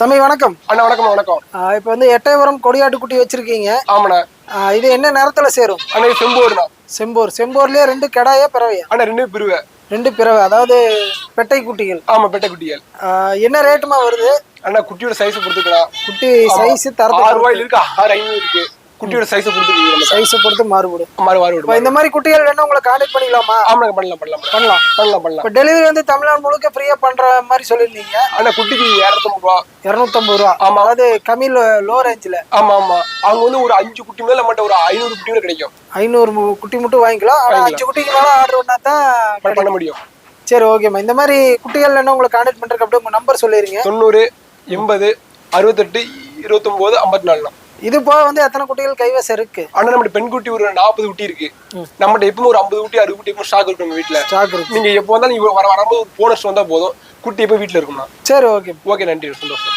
தம்பி வணக்கம். அண்ணா வணக்கம் வணக்கம். இப்போ வந்து எட்டயபுரம் கொடியாட்டு குட்டி வச்சிருக்கீங்க. ஆமாண்ணா. இது என்ன நேரத்தில் சேரும்? அண்ணா செம்போருண்ணா. செம்போர். செம்போர்லயே ரெண்டு கெடாயா பிறவையா? அண்ணா ரெண்டு பிரிவு ரெண்டு பிறவை அதாவது பெட்டை குட்டிகள். ஆமா பெட்டை குட்டிகள். என்ன ரேட்டுமா வருது? அண்ணா குட்டியோட சைஸ் கொடுத்துக்கலாம். குட்டி சைஸ் ஆறு தரத்து ரூபாயில இருக்கு ஆறு ஐநூறு இருக்கு. குட்டியோட சைஸ் கொடுத்துருக்கு சைஸை பொறுத்து மாறுபடும். மாறு மாறு இப்போ விடும் இந்த மாதிரி குட்டிகள் வேணும் உங்களை கான்டாக்ட் பண்ணிக்கலாமா? ஆமாண்ணா பண்ணலாம் பண்ணலாம் பண்ணலாம். பண்ணலாம். பண்ணலாம் இப்போ டெலிவரி வந்து தமிழ்நாடு முழுக்க ஃப்ரீயா பண்ற மாதிரி சொல்லியிருந்தீங்க. அண்ணா குட்டிக்கு இரநூத்தம்பது ரூபா. இரநூத்தம்பது ரூபா. ஆமா. அதாவது கம்மி லோ ரேஞ்சில் ஆமா ஆமா. அவங்க வந்து ஒரு அஞ்சு குட்டி மேல நம்மகிட்ட ஒரு ஐநூறு குட்டி மேல கிடைக்கும். ஐநூறு குட்டி மட்டும் வாங்கிக்கலாம். ஆனால் அஞ்சு குட்டிக்கு மேலே ஆர்டர் பண்ணா தான் பண்ண- முடியும். சரி ஓகேம்மா இந்த மாதிரி குட்டிகள் என்ன உங்களை கான்டாக்ட் பண்றதுக்கு அப்படியே உங்க நம்பர் சொல்லிடுங்க தொண்ணூறு எண்பது அறுபத்தெட்டு இருபத்தொன்பது ஐம்பத்தி நாலுண்ணா. இது போக வந்து எத்தனை குட்டிகள் கைவசம் இருக்கு அண்ணா நம்மகிட்ட பெண் குட்டி ஒரு நாற்பது குட்டி இருக்கு நம்மகிட்ட எப்பவும் ஒரு ஐம்பது குட்டி அறுபது குட்டி ஸ்டாக் இருக்கும் நம்ம வீட்டுல ஸ்டாக் இருக்கு நீங்க எப்போ வந்தாலும் நீங்க வர வரும்போது ஒரு போனஸ் வந்தா போதும் குட்டி எப்போ வீட்டுல இருக்கும்ண்ணா சரி ஓகே ஓகே நன்றி சந்தோஷம்